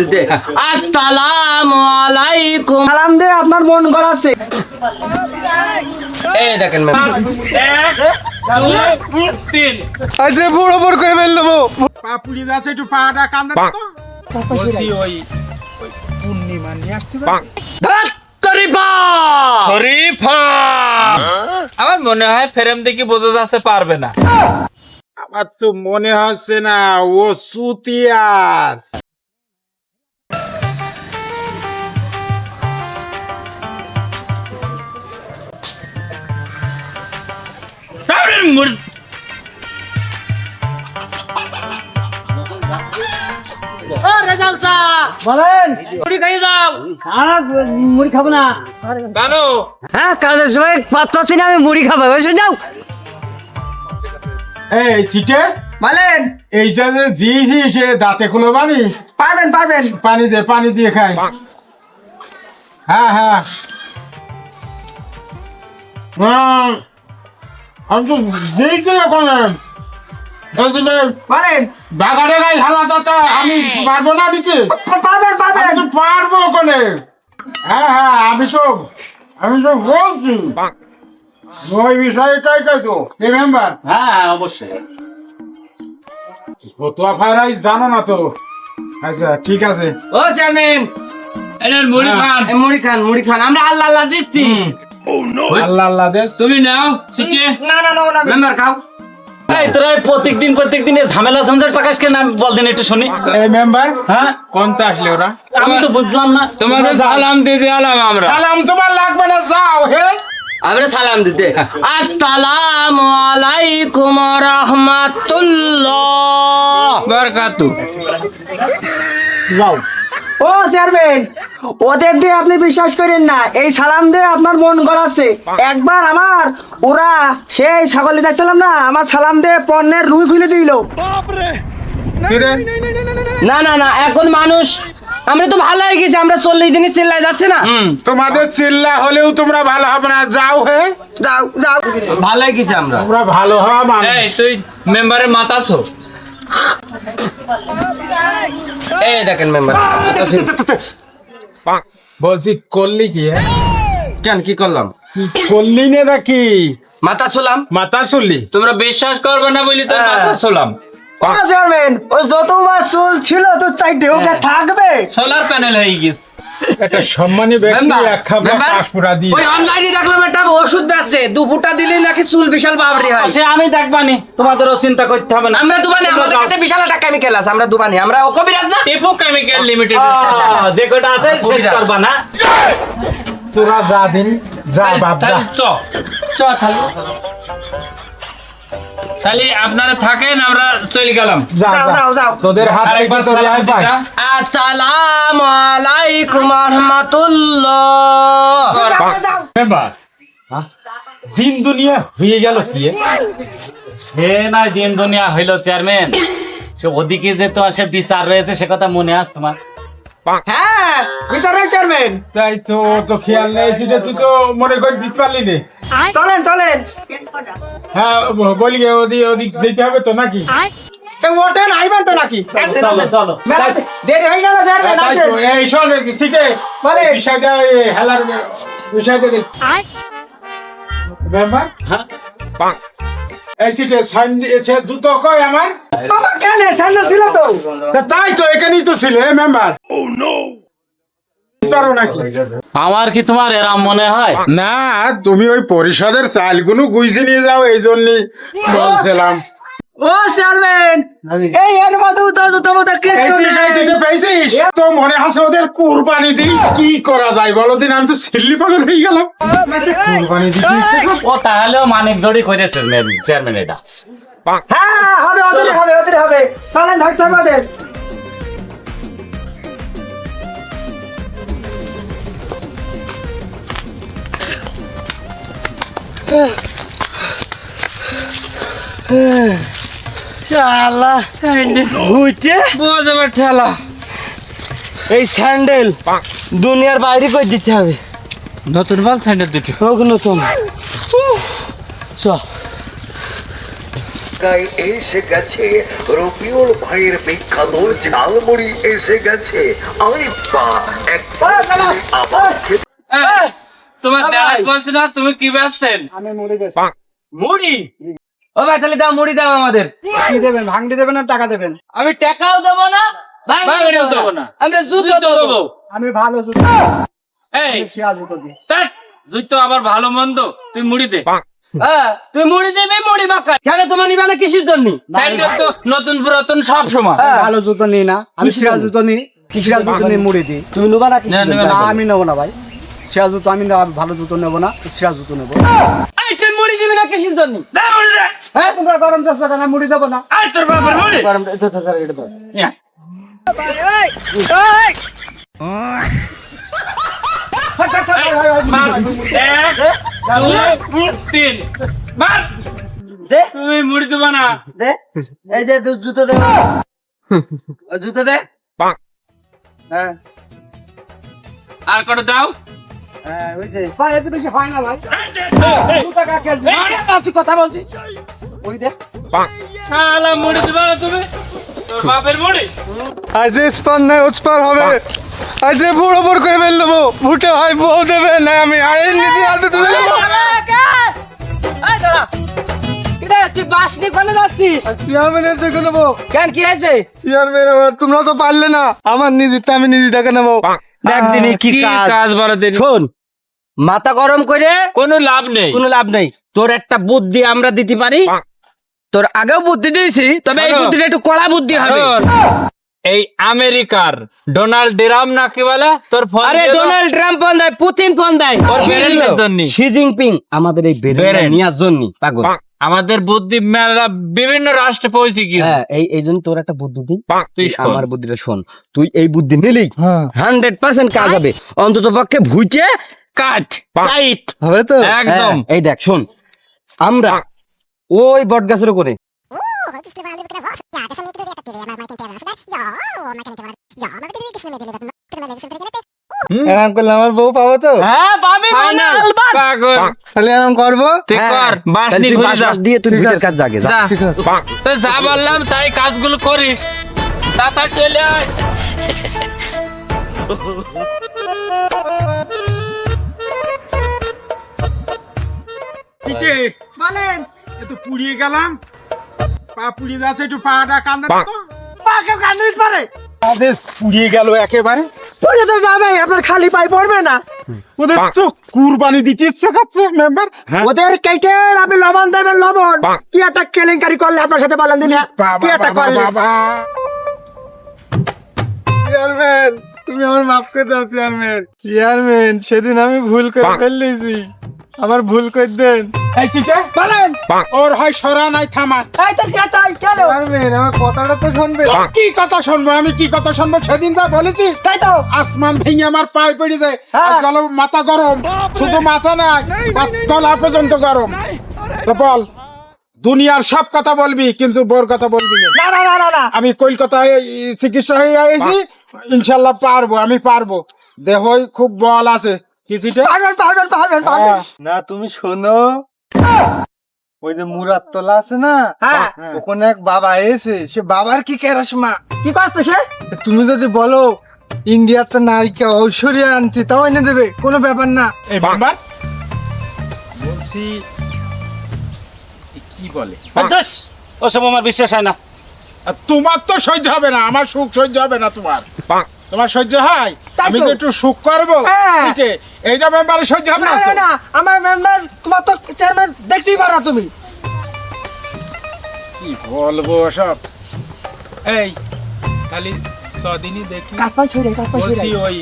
দিতে আসসালামু আলাইকুম। সালাম দে আপনার মন গলাচ্ছে এই দেখেন ম্যাম। আচ্ছা বড় বড় করে একটু পাটা কান্দা তো। ওই ওই পূর্ণিমা নিয়ে আসতে পারি। আমার মনে হয় ফেরেম দেখি বোঝা যাচ্ছে পারবে না। আমার তো মনে হচ্ছে না ও সুতিয়ার। বলেন। মুড়ি খাইয়ে দাও। মুড়ি খাব না। কেন হ্যাঁ কাজের সময় পাত পাচ্ছি না আমি মুড়ি খাব। এসে যাও। এই চিটে। বলেন এই যে যে জি সে দাঁতে খুলো পানি। পাবেন পাবেন। পানি দে পানি দিয়ে খাই। হ্যাঁ হ্যাঁ। হুম, আমি তো দিয়েছি ওখানে বাগানে গাই হালা দাতা আমি পারব না দিতে? পাবেন পাবেন। আমি তো পারব ওখানে। হ্যাঁ হ্যাঁ আমি তো আমি তো বলছি। ওই বিষয়টাই তাই তো রিমেম্বার হ্যাঁ অবশ্যই। ফতুয়া ফায়ারাই জানো না তো? আচ্ছা ঠিক আছে। ও চেয়ারম্যান এনের মুড়ি খান। এই মুড়ি খান মুড়ি খান। আমরা আল্লাহ আল্লাহ দিচ্ছি। আল্লাহ আল্লাহ দেশ। তুমি নাও শিখে। না না না না মেম্বার খাও। এই তোরা প্রত্যেক দিন প্রত্যেক দিনে ঝামেলা ঝঞ্ঝাট পাকাশ কেন? আমি বল দিন একটু শুনি। এই মেম্বার হ্যাঁ? কোনটা আসলে ওরা। আমি তো বুঝলাম না। তোমাকে সালাম দিয়ে দিলাম আমরা। সালাম তোমার লাগবে না যাও হে। আমরা সালাম দিতে। আসসালামু আলাইকুম রাহমাতুল্লাহ বরকাতু। যাও। ও চেয়ারম্যান ওদের দিয়ে আপনি বিশ্বাস করেন না এই সালাম দিয়ে আপনার মন গলাচ্ছে। একবার আমার ওরা সেই ছাগলে যাচ্ছিলাম না আমার সালাম দিয়ে পণ্যের রুই খুলে দিল। না না না এখন মানুষ আমরা তো ভালো হয়ে গেছি আমরা চল্লিশ দিনই চিল্লায় যাচ্ছে না। তোমাদের চিল্লা হলেও তোমরা ভালো হবে না যাও হে। যাও যাও। ভালো হয়ে গেছি আমরা। তোমরা ভালো হওয়া মানে তুই মেম্বারের মাতাছো এই দেখেন মেম্বার বলছি করলি কি কেন কি করলাম? করলি না নাকি? মাথা ছুলাম মাথা শুনলি তোমরা বিশ্বাস করবে না বলি তো মাথা ছোলাম ও চেয়ারম্যান ও যতবার চুল ছিল তো চাইতে ওকে থাকবে। সোলার প্যানেল হয়ে গেছে একটা সম্মানী ব্যক্তি এক খাবলা মেম্বার, পাসপুরা দিয়ে। ওই অনলাইনে দেখলাম একটা ওষুধ বেচছে দু ফুটা দিলে নাকি চুল বিশাল বাবরি হয়। সে আমি দেখবানি তোমাদেরও চিন্তা করতে হবে না। আমরা দুবানি আমাদের কাছে বিশাল একটা কেমিক্যাল আছে আমরা দুবানি আমরা ও কবিরাজ না? টেপো কেমিক্যাল লিমিটেড যে কটা আছে শেষ করবা না। তোরা যা দিন যা বাপ যা। চ। চ তাহলে। তাহলে আপনারা থাকেন আমরা চলে গেলাম। যা যাও। যাও, যাও। তোদের হাত। আসসালামু আলাইকুম রহমাতুল্লাহ। মেম্বার। দিন দুনিয়া হয়ে গেল কি? সে নাই দিন দুনিয়া হইল চেয়ারম্যান। সে ওদিকে যে তোমার সে বিচার রয়েছে সে কথা মনে আস তোমার? হ্যাঁ বিচারে চেয়ারম্যান। তাই তো তো খেয়াল নেই সেটা তুই তো মনে করে দিতে পারলি নে। চলেন চলেন। হ্যাঁ বলি ওদিক ওদিক যেতে হবে তো নাকি? ওঠেন আইবেন তো নাকি? চলো চলো দেরি হয়ে গেল তাই তো, এই শোন ঠিক বলে। বিষয়টা হেলার বিষয়টা হ্যাঁ। এই সিটে সাইন দিয়েছে জুতো কই আমার? বাবা কেন? ছিল তো। তাই তো এখানেই তো ছিল এ মেম্বার পারো নাকি? আমার কি তোমার এরাম মনে হয়? না তুমি ওই পরিষদের চালগুলো গুইছে নিয়ে যাও এই জন্যই বলছিলাম। ও চেয়ারম্যান এই এর মতো তো তো মতো কিছু পেয়েছিস? তো মনে আছে ওদের কুরবানি দিই কি করা যায় বলো দিন আমি তো সিল্লি পাগল হয়ে গেলাম। কুরবানি দিতে ও তাহলেও মানিক জড়ি করেছে চেয়ারম্যান এটা। হ্যাঁ হবে ওদের হবে ওদের হবে। চলেন ধরতে হবে ঠেলা। এই স্যান্ডেল দুনিয়ার বাইরে করে দিতে হবে? নতুন মাল স্যান্ডেল দুটো। ওগুলো তো চ ঢাকায় এসে গেছে রবিউল ভাইয়ের বিখ্যাত ঝালমুড়ি এসে গেছে। আরিফা একবার আবার তোমার দেখাত বলছি না তুমি কি বেচতেন মুড়ি ও ভাই তাহলে দাও মুড়ি দাও আমাদের। কি দেবেন? ভাঙড়ি দেবেন না টাকা দেবেন? আমি টাকাও দেবো না ভাঙড়িও দেবো না। আমরা জুতো দেবো। আমি ভালো জুতো এই। শিয়া জুতো ধ্যাৎ, জুতো আবার ভালো মন্দ। তুই মুড়ি দে। তুই মুড়ি দিবি মুড়ি মাখা। কেন তোমার নিবে না কিসের জন্য তো নতুন পুরাতন সব সময়। ভালো জুতো নিই না। আমি শিয়া জুতো নিই। শিয়া জুতো নিয়ে মুড়ি দিই। তুমি নেবা না। আমি নেব না ভাই। শিয়া জুতো আমি না- ভালো জুতো নেব না শিয়া জুতো নেব। এই তুই মুড়ি দিবি না কিসের জন্য? দে মুড়ি দে। হ্যাঁ? তোমরা গরম চাষ না মুড়ি দেবো না। আয় তোর বাবার মুড়ি। গরম এটা তো করে এটা তো। ইয়া। মার। এক, দুই, তিন। মার। দে। তুমি মুড়ি দেবো না। দে। এই যে জুতো দে। ও জুতো দে। হ্যাঁ আর কটা দাও। ভাই বেশি হয় না ভাই। দু টাকা কেজি। তুই কথা বলছিস? ওই দে শালা মুড়ি দেবো না তুমি? তোর বাপের মুড়ি? আজ নাই উৎপার হবে। আজ বুড়ো বড় করে ফেল দেবো ভুটে হয় বউ দেবে। না আমি আরে নিজে হাতে তুলে নেব। তুই বাস নিয়ে কোনে যাচ্ছিস? চেয়ারম্যানের দেখে নেব। কেন কি হয়েছে? চেয়ারম্যান তোমরা তো পারলে না। আমার নিজেরটা আমি নিজে দেখে নেব। কি কাজ। শোন মাথা গরম করে কোনো লাভ নেই। কোনো লাভ নেই। তোর একটা বুদ্ধি আমরা দিতে পারি। তোর আগেও বুদ্ধি দিয়েছি তবে এই বুদ্ধিটা একটু কড়া বুদ্ধি হবে। এই আমেরিকার ডোনাল্ড ড্রাম না কি বলে? তোর ফোন আরে ডোনাল্ড ট্রাম্প ফোন দেয় পুতিন ফোন দেয়। ওর বেরেন্টের জন্য। শি জিনপিং আমাদের এই। নেওয়ার জন্য পাগল। আমাদের বুদ্ধি মেলা বিভিন্ন রাষ্ট্রে পৌঁছে গিয়েছে। হ্যাঁ এই এই জন্য তোর একটা বুদ্ধি দিই। তুই। আমার বুদ্ধিটা শোন। তুই এই বুদ্ধি নিলি হ্যাঁ। হান্ড্রেড পার্সেন্ট কাজ হবে। অন্তত পক্ষে ভুইচে কাট। টাইট। হবে তো? একদম। হ্যাঁ, এই দেখ শোন। আমরা ওই বট গাছের উপরে। করলে আমার বউ পাবো তো হ্যাঁ পাবি মানে আলবাত পাগল তাহলে করব তুই কর বাস নিয়ে ঘুরে যা দিয়ে তুই ঠিক কাজ জাগে যা যা। ঠিক আছে তো যা বললাম তাই কাজগুলো করিস তাড়াতাড়ি চলে আয় টিকে বলেন একটু পুড়িয়ে গেলাম পা পুড়িয়ে যাচ্ছে একটু পাটা কান্দা তো পারে পুড়িয়ে গেল একেবারে পড়ে তো যাবে আপনার খালি পাই পড়বে না। ওদের তো কুরবানি দিতে ইচ্ছে করছে মেম্বার ওদের কেটে আপনি লবণ দেবেন লবণ। কি একটা কেলেঙ্কারি করলে আপনার সাথে বলেন দিন? কি একটা করলে? চেয়ারম্যান তুমি আমার মাফ করে দাও চেয়ারম্যান চেয়ারম্যান সেদিন আমি ভুল করে ফেলেছি আমার ভুল করে দেন। এই বলেন ওর হয় সরা নাই থামা এই তো কে চাই কেন কথাটা তো শুনবে। কি কথা শুনব? আমি কি কথা শুনব? সেদিন যা বলেছি। তাই তো। আসমান ভেঙে আমার পায়ে পড়ে যায়। হ্যাঁ। আজকাল মাথা গরম। শুধু মাথা নাই তলা পর্যন্ত গরম। তো বল দুনিয়ার সব কথা বলবি কিন্তু বোর কথা বলবি না। না না না আমি কলকাতায় চিকিৎসা হয়ে আইছি ইনশাল্লাহ পারব আমি পারব। দেহই খুব বল আছে। কিছুটা পাগল পাগল পাগল পাগল। না তুমি শোনো ওই যে মুরাদ তলা আছে না? হ্যাঁ। ওখানে এক বাবা এসে সে বাবার কি কেরাসমা কি করছে সে? তুমি যদি বলো ইন্ডিয়ার তো নায়িকা ঐশ্বরিয়া আনতে তাও এনে দেবে কোনো ব্যাপার না। এই বাবার বলছি কি বলে? ওসব আমার বিশ্বাস হয় না। তোমার তো সহ্য হবে না আমার সুখ সহ্য হবে না তোমার। তোমার সহ্য হয়? আমি যে একটু সুখ করব হ্যাঁ। ঠিক আছে, এইটা ব্যাপারে সহ্য হবে না না না আমার মেম্বার তোমার তো চেয়ারম্যান দেখতেই পারো না তুমি। কি বলব সব এই খালি সদিনই দেখি। কাজ পাই কাজ পাই ওই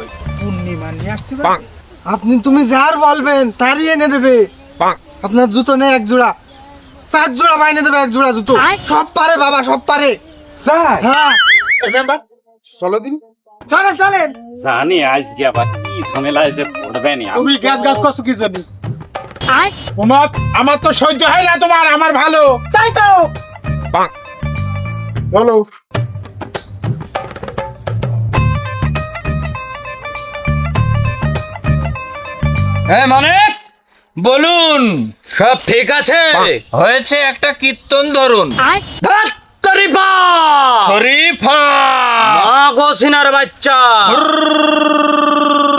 ওই পূর্ণিমা নিয়ে আসতে পারবে? আপনি তুমি যার বলবেন তারই এনে দেবে। আপনার জুতো নেই এক জোড়া। চার জোড়া বাইনে দেবে এক জোড়া জুতো। সব পারে বাবা সব পারে। হ্যাঁ। মেম্বার চলো দিন। চলেন চলেন। জানি আজকে আবার কি ঝামেলা এসে তুমি গ্যাস গ্যাস করছ কি জন্য? তোমার আমার তো সহ্য হয় না তোমার আমার ভালো। তাই তো। বলো এ মানে বলুন। সব ঠিক আছে হয়েছে একটা কীর্তন ধরুন। শরীফা! আগো সিনার বাচ্চা!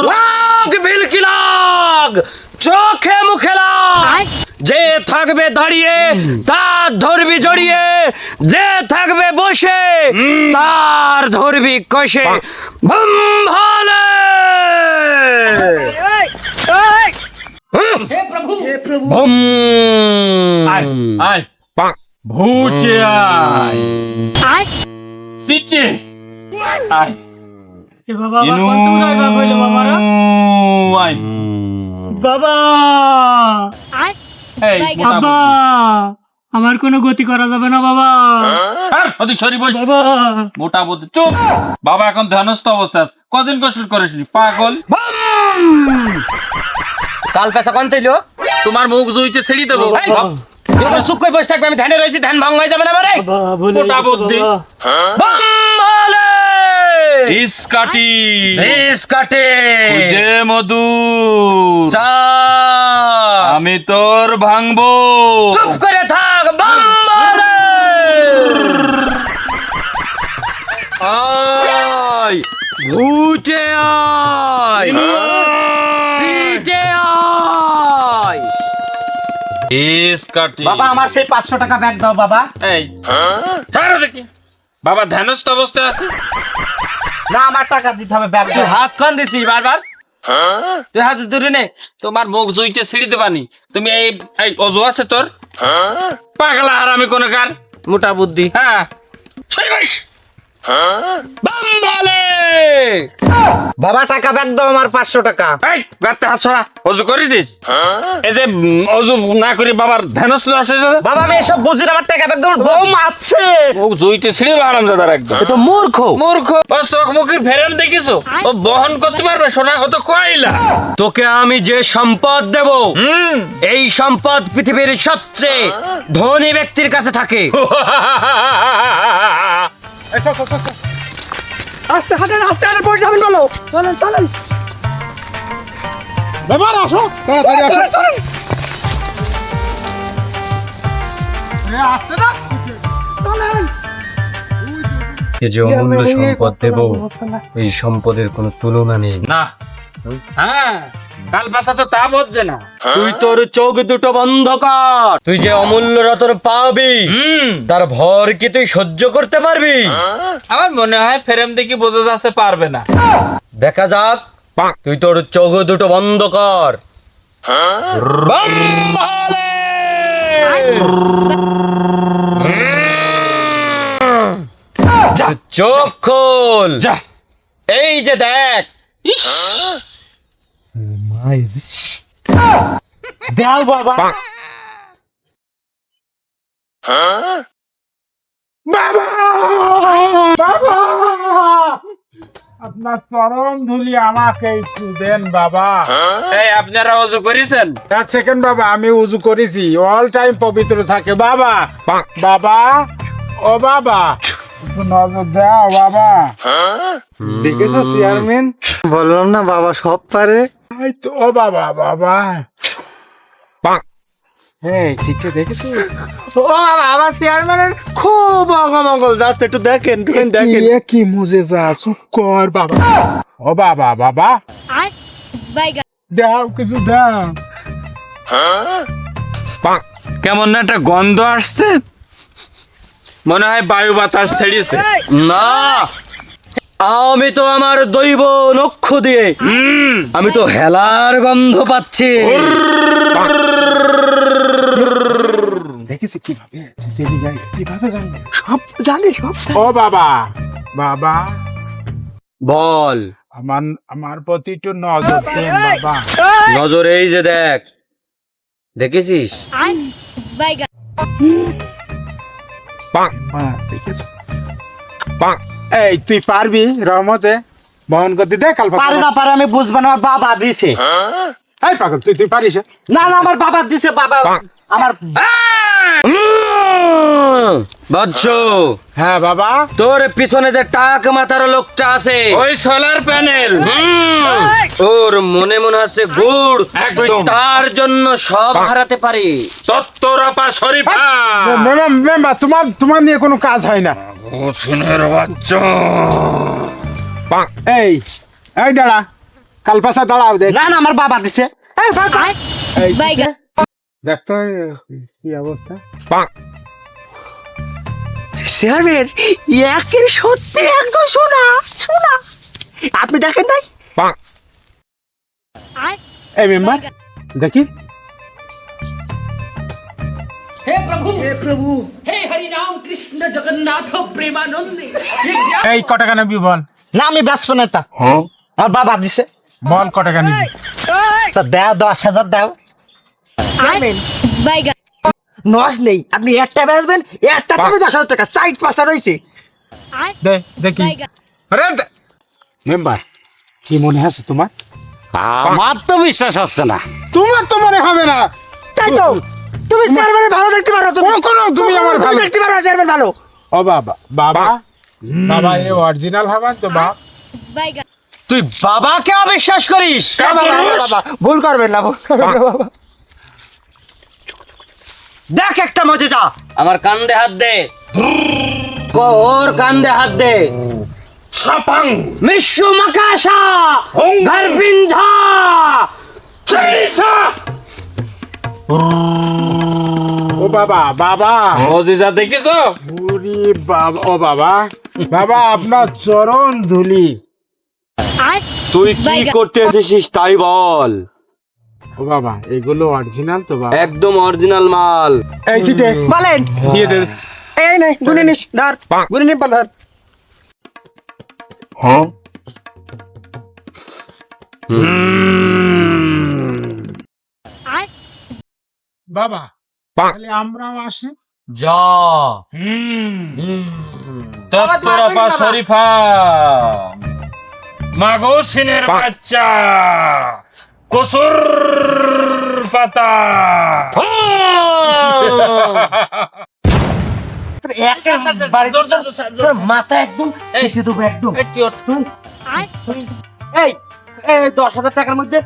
লাগ বিলকি লাগ চোখে মুখে লাগ যে থাকবে দাঁড়িয়ে তার ধরবি জড়িয়ে যে থাকবে বসে তার ধরবি কষে বম ভালে বম আয় আয় ভূচে আয়। বাবা এই বাবা! আমার কোনো গতি করা যাবে না বাবা। ছাড়, ওদিক সরি বল বাবা! মোটা বুদ্ধি। চুপ। বাবা এখন ধ্যানস্থ অবস্থা। কদিন গোসল করিসনি পাগল। কাল পেশা কোন তৈলো তোমার মুখ জুইতে ছিড়ি দেবো। চুপ করে বসে থাকবে আমি ধ্যানে রয়েছি ধ্যান ভঙ্গ হয়ে যাবে না ভুলে মোটা বুদ্ধি। ইস্কাটি। ইস মধু। আমি তোর ভাঙবো। চুপ করে থাক আয়! ভূচে আয়! সিটে আয়! বাবা আমার সেই পাঁচশো টাকা ব্যাগ দাও বাবা। এই। ছাড়ো দেখি। বাবা ধ্যানস্থ অবস্থায় আছে? না আমার টাকা দিতে হবে ব্যাগ তুই হাত কান দিচ্ছি বারবার? তুই হাত ধরে নে। তোমার মুখ জুইতে ছিড়ি দেবানি তুমি এই এই অজু আছে তোর? পাগলা হারামি কোন কার? মোটা বুদ্ধি। হ্যাঁ। বাবা টাকা ব্যাগ দাও আমার পাঁচশো টাকা। এই গাতে হাত ছড়া অজু করে দিস এই যে অজু না করে বাবার ধ্যানস্থ আসে বাবা আমি এসব বুঝি আমার টাকা ব্যাগ দাও বউ মারছে মুখ জুইতে ছিড়ে হারাম দাদার একদম। তো মূর্খ। মূর্খ। ও চোখ মুখের ফেরেম দেখিছো? ও বহন করতে পারবে শোনা ও তো কয়লা। তোকে আমি যে সম্পদ দেব হুম। এই সম্পদ পৃথিবীর সবচেয়ে ধনী ব্যক্তির কাছে থাকে। চল, চল, চল, চল। আস্তে হাঁটেন আস্তে হাঁটেন পড়ে যাবেন বলো চলেন চলেন। ব্যাপার আসো। তাড়াতাড়ি আসো চলেন এ, আসতে দাও যে অমূল্য সম্পদ দেব এই সম্পদের কোনো তুলনা নেই। না হ্যাঁ কাল বাসা তো তা বলছে না। তুই তোর চোখ দুটো বন্ধ কর। তুই যে অমূল্য রতন পাবি তার ভর কি তুই সহ্য করতে পারবি? আমার মনে হয় ফেরেম দেখি বোঝা যাচ্ছে পারবে না। দেখা যাক তুই তোর চোখ দুটো বন্ধ কর। যা, চোখ খোল। এই যে দেখ। দাও বাবা আপনার চরম ধুলি আমাকে একটু দেন বাবা। এই আপনারা অজু করেছেন? এক সেকেন্ড বাবা আমি উজু করেছি। অল টাইম পবিত্র থাকে বাবা। বাবা ও বাবা। নজর দাও বাবা। দেখেছ চেয়ারম্যান বললাম না বাবা সব পারে। এই তো ও বাবা বাবা। এই চিঠি দেখেছ? ও বাবা আমার চেয়ারম্যানের খুব অগমঙ্গল যাচ্ছে একটু দেখেন দেখেন দেখেন। কি কি মুজে যা চুপ কর বাবা। ও বাবা বাবা। দাও কিছু দাও। কেমন না একটা গন্ধ আসছে। মনে হয় বায়ু বাতাস ছেড়েছে। না। আমি তো আমার দৈব নক্ষ দিয়ে হুম। আমি তো হেলার গন্ধ পাচ্ছি। দেখেছি কীভাবে কীভাবে জানবে? সব জানি সব ও বাবা বাবা। বল। আমার আমার প্রতি একটু নজর দেন বাবা নজর এই যে দেখ দেখেছিস? মা দেখেছ? এই তুই পারবি রহমতে? বহন করতে দে কাল পারে না পারে আমি বুঝব না আমার বাবা দিছে। এই পাগল তুই তুই পারিস না না আমার বাবা দিছে বাবা। আমার হ্যাঁ বাবা? তোর পিছনে যে টাক মাথার লোকটা আছে। ওই সোলার প্যানেল। ওর মনে মনে আছে গুড়। তুই তার জন্য সব হারাতে পারি তত্তরাপা শরীফা মেম্বার তোমার তোমার নিয়ে কোনো কাজ হয় না। বাচ্চা। এই এই দাঁড়া কাল পাশা দাঁড়াও দেখ না না আমার বাবা দিছে। কি অবস্থা। একের সত্যি একদম শোনা শোনা আপনি দেখেন নাই? এই মেম্বার দেখি। এই ক টাকা নিবি বল। না আমি ব্যস্ত নেতা। আমার বাবা দিছে। বল ক টাকা নিবি তা দাও দশ হাজার দাও। নস নেই। আপনি একটা বেচবেন একটা তুমি দশ হাজার টাকা। সাইড পাঁচটা রয়েছে। দে দেখি। আরে মেম্বার কি মনে আছে তোমার? আমার তো বিশ্বাস হচ্ছে না। তোমার তো মনে হবে না। তাই তো। তুমি চেয়ারম্যান ভালো দেখতে পারো তুমি। কখনো তুমি আমার ভালো- দেখতে পারো চেয়ারম্যান ভালো। ও বাবা বাবা। বাবা এ অরিজিনাল হবার তো বাপ তুই বাবাকে অবিশ্বাস করিস? বাবা, বাবা, বাবা, ভুল করবেন না ভুল করবেন বাবা। দেখ একটা মজে যা আমার কান্দে হাত দে। ওর কান্দে হাত দে। সাপাং মিশু মাকাশা। ঘর বিন্ধা চলিসা বাবা বাবা। মজিদা দেখেছ? ওরে বাবা ও বাবা। বাবা আপনার চরণ ধুলি। তুই কি করতে এসেছিস তাই বল। ও বাবা এগুলো অরিজিনাল তো বাবা। একদম অরিজিনাল মাল। এই সিটে। বলেন। দিয়ে দে। এই নে গুনে নিস ধর। গুনে বল ধর। বাবা তাহলে আমরাও আসি। যা তত্তরাপা শরীফা। মাগো সিনের বাচ্চা। কসুর পাতা। মাথা একদম শেষে দেবো একদম। এই এই দশ হাজার টাকার মধ্যে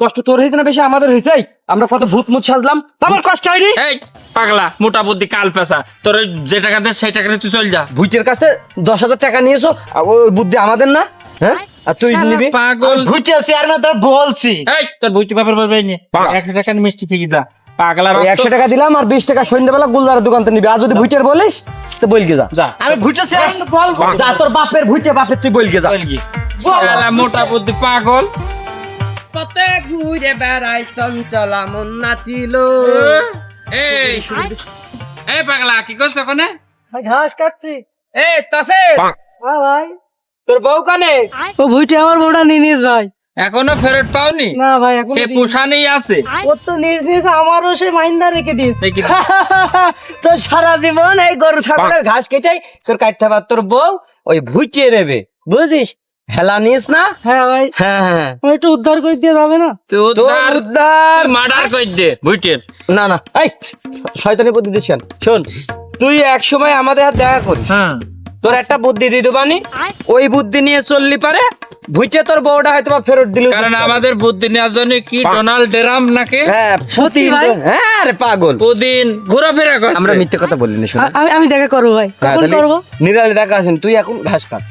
কষ্ট তোর হয়েছে না বেশি? আমাদের হয়েছে? আমরা কত ভূত মুত সাজলাম। আমার কষ্ট হয়নি? এই পাগলা মোটা বুদ্ধি কাল পেশা তোর ওই যে টাকা দে সেই টাকা তুই চল যা। ভুইটের কাছে দশ হাজার টাকা নিয়েছো আর ওই বুদ্ধি আমাদের না? হ্যাঁ? আর তুই নিবি? পাগল। ঘুরতে চেয়ারম্যান তোর বলছি। এই তোর বলবে নি একশো টাকার মিষ্টি ফিকি দা। পাগলা একশো টাকা দিলাম আর বিশ টাকা সন্ধ্যাবেলা গুলদারের দোকান থেকে নিবি। আর যদি ভুইটের বলিস তো বলকে যা। আমি বলব। যা তোর বাপের ভুইটে বাপের তুই বলকে যা। মোটা বুদ্ধি পাগল। পথে ঘুরে বেড়াই চঞ্চলা মন নাচিল। এই এই পাগলা কি করছ ওখানে? ঘাস কাটছি। এই তাসে ভাই। তোর বউ কানে? ও ভুইটে আমার বউটা নিয়ে নিস ভাই। এখনও ফেরত পাওনি? না ভাই এখন এ পোষা নেই আছে? ও তো নিজ নিজ আমারও সে মাইন্দা রেখে দিস তোর সারা জীবন এই গরু ছাগলের ঘাস কেটাই তোর কাটতে পার তোর বউ ওই ভুইটে নেবে। বুঝিস? হেলা নিস না? হ্যাঁ ভাই। হ্যাঁ হ্যাঁ। একটু উদ্ধার করে দিয়ে যাবে না? উদ্ধার। উদ্ধার। মার্ডার করে দে বুইটের না না। এই শয়তানি বুদ্ধি দিছেন? শোন তুই এক সময় আমাদের হাত দেখা করিস। হ্যাঁ। তোর একটা বুদ্ধি দিয়ে দেবানি। ওই বুদ্ধি নিয়ে চললি পারে তোর বউটা হয়তো বা ফেরত দিল। কারণ আমাদের বুদ্ধি নেওয়ার জন্য কি ডোনাল্ড ডেরাম নাকি? হ্যাঁ? হ্যাঁ রে পাগল। ঘোরাফেরা করছে। আমরা মিথ্যে কথা বলি না শোনা আমি আমি দেখা করব ভাই। কখন করব? নিরালে দেখা আসেন তুই এখন ঘাস কাট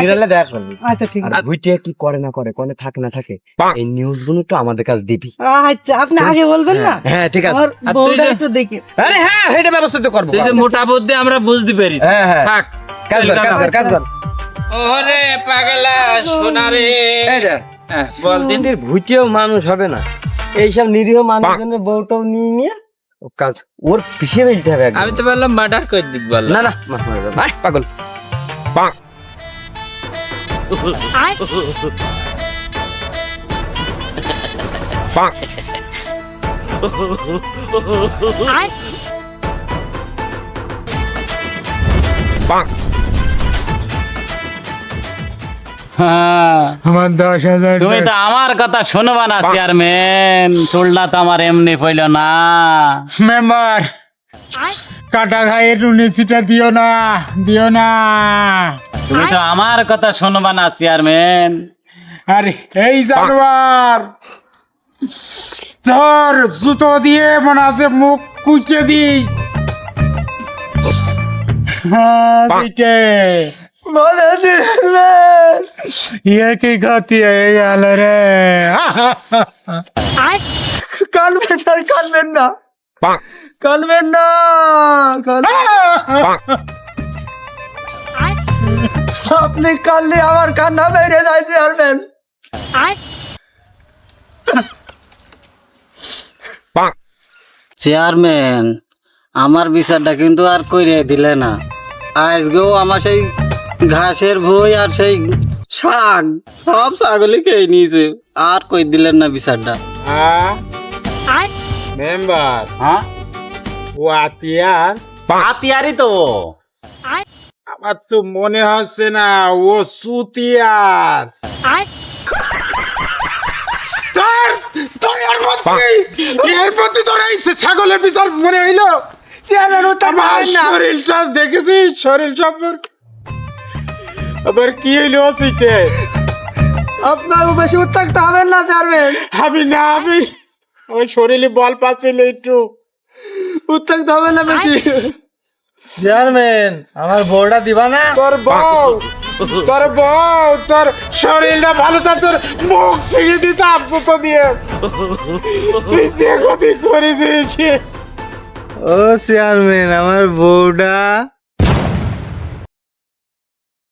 নিরালে দেখা করবি। আচ্ছা ঠিক আর ভুইটে কি করে না করে কোনে থাকে না থাকে এই নিউজগুলো তো আমাদের কাছে দিবি। আচ্ছা আপনি আগে বলবেন না? হ্যাঁ ঠিক আছে। আর তুই একটু দেখি। আরে হ্যাঁ এটা ব্যবস্থা তো করব তুই যে মোটা বুদ্ধি আমরা বুঝতে পারি হ্যাঁ, হ্যাঁ। থাক। কাজ কর কাজ কর কাজ কর ওরে পাগলা সোনারে। এই দেখ হ্যাঁ, বল দিন। ভুইটেও মানুষ হবে না। এইসব নিরীহ মানুষজনের বউটাও নিয়ে নিয়ে ও কাজ ওর পিছিয়ে ফেলতে হবে আমি তো বললাম মার্ডার করে দিক বললাম না না মাফ করে দাও। আমার দশ হাজার তুমি তো আমার কথা শুনবা না চেয়ারম্যান। চুলটা তো আমার এমনি পইল না। মেম্বার কাটা খাইয়ে টুনিসিটা দিও না দিও না। তুমি তো আমার কথা শুনবা না চেয়ারম্যান। আরে এই জানোয়ার তোর জুতো দিয়ে মনে আছে মুখ কুচে দিই। হ্যাঁ সেইটাই। ইয়ে কি গতি হয়ে গেল রে? কানবেন আর কানবেন না। কানবেন না কান- আপনি কানলে আমার কান্না বেড়ে যায় চেয়ারম্যান। চেয়ারম্যান আমার বিচারটা কিন্তু আর কইরে দিলে না। আজকেও আমার সেই ঘাসের ভুই আর সেই শাক সব ছাগলই খেয়ে নিয়েছে। আর কই দিলেন না বিচারটা? মেম্বার। হ্যাঁ? ও আতিয়ার? হাতিয়ারই তো। আমার তো মনে হচ্ছে না ও সুতিয়ার। তোর তোর এর মধ্যে তোর এই ছাগলের বিচার মনে হইল? আমার পারেন না। শরীরটা শরীর সম্পর্কে আবার কি হইল সেটা আপনার বেশি উত্তাক্ত হবেন না চেয়ারম্যান। আমি না আমি আমার শরীরে বল পাচ্ছিল একটু। উত্তাক্ত হবেন না বেশি। চেয়ারম্যান আমার বউটা দিবা না? তোর বউ তোর বউ তোর শরীরটা ভালো থাক তোর মুখ ছিঁড়ে দিতাম জুতো দিয়ে। তুই যে গতি করেছিস। ও চেয়ারম্যান আমার বউটা